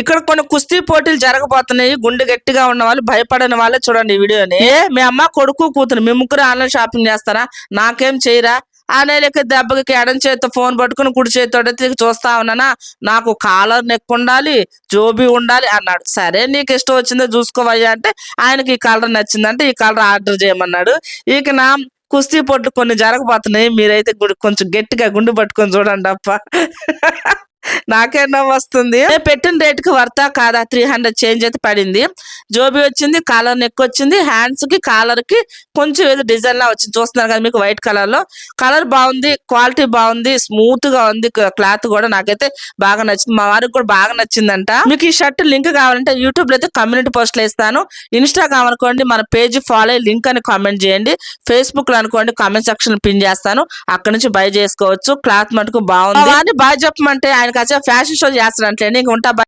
ఇక్కడ కొన్ని కుస్తీ పోటీలు జరగబోతున్నాయి. గుండె గట్టిగా ఉన్న వాళ్ళు భయపడని వాళ్ళే చూడండి ఈ వీడియోని. ఏ మీ అమ్మ కొడుకు కూతురు మీ ముగ్గురు ఆన్లైన్ షాపింగ్ చేస్తారా? నాకేం చేయరా? ఆ నెలకి దెబ్బకి ఎడం చేతితో ఫోన్ పట్టుకుని కుడి చేతితో చూస్తా ఉన్నానా? నాకు కాలర్ నెక్ ఉండాలి జోబీ ఉండాలి అన్నాడు. సరే నీకు ఇష్టం వచ్చిందో చూసుకోవయ్యా అంటే ఆయనకి ఈ కలర్ నచ్చిందంటే ఈ కలర్ ఆర్డర్ చేయమన్నాడు. ఇక నా కుస్తీ పొట్టు కొన్ని జరగబోతున్నాయి. మీరైతే కొంచెం గట్టిగా గుండు పట్టుకొని చూడండి అప్ప. నాకే నవ్వు వస్తుంది పెట్టిన రేటుకి వర్తా కాదా? త్రీ హండ్రెడ్ చేంజ్ అయితే పడింది. జోబీ వచ్చింది కాలర్ నెక్ వచ్చింది హ్యాండ్స్కి కాలర్కి కొంచెం ఏదో డిజైన్ లా వచ్చింది. చూస్తున్నారు కదా మీకు వైట్ కలర్లో. కలర్ బాగుంది క్వాలిటీ బాగుంది స్మూత్గా ఉంది క్లాత్ కూడా నాకైతే బాగా నచ్చింది. మా వారికి కూడా బాగా నచ్చిందంట. మీకు ఈ షర్ట్ లింక్ కావాలంటే యూట్యూబ్లో అయితే కమ్యూనిటీ పోస్ట్లో ఇస్తాను ఇన్స్టాగ్రామ్ అనుకోండి మన పేజ్ ఫాలో లింక్ అని కామెంట్ చేయండి. ఫేస్బుక్లో అనుకోండి కామెంట్ సెక్షన్ పిన్ చేస్తాను. అక్కడ నుంచి బై చేసుకోవచ్చు. క్లాత్ మటుకు బాగుంది. బాగా చెప్పమంటే ఆయనకి వచ్చే ఫ్యాషన్ షో చేస్తాడంటే ఇంక ఉంటా bye.